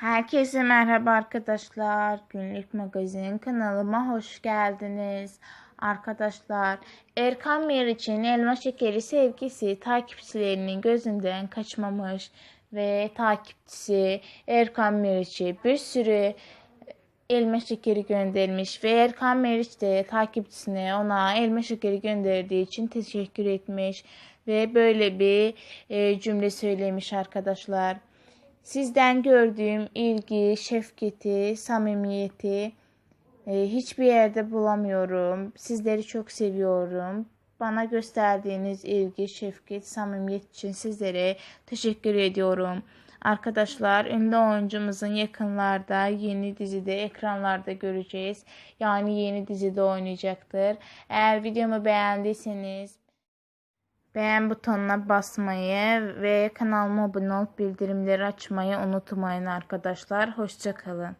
Herkese merhaba arkadaşlar. Günlük Magazin kanalıma hoş geldiniz. Arkadaşlar, Erkan Meriç'in elma şekeri sevgisi takipçilerinin gözünden kaçmamış ve takipçisi Erkan Meriç'e bir sürü elma şekeri göndermiş ve Erkan Meriç de takipçisine ona elma şekeri gönderdiği için teşekkür etmiş ve böyle bir e, cümle söylemiş arkadaşlar. Sizden gördüğüm ilgi, şefkati, samimiyeti e, hiçbir yerde bulamıyorum. Sizleri çok seviyorum. Bana gösterdiğiniz ilgi, şefkat, samimiyet için sizlere teşekkür ediyorum. Arkadaşlar ünlü oyuncumuzun yakınlarda yeni dizide ekranlarda göreceğiz. Yani yeni dizide oynayacaktır. Eğer videomu beğendiyseniz beğen butonuna basmayı ve kanalıma abone olup bildirimleri açmayı unutmayın arkadaşlar. Hoşçakalın.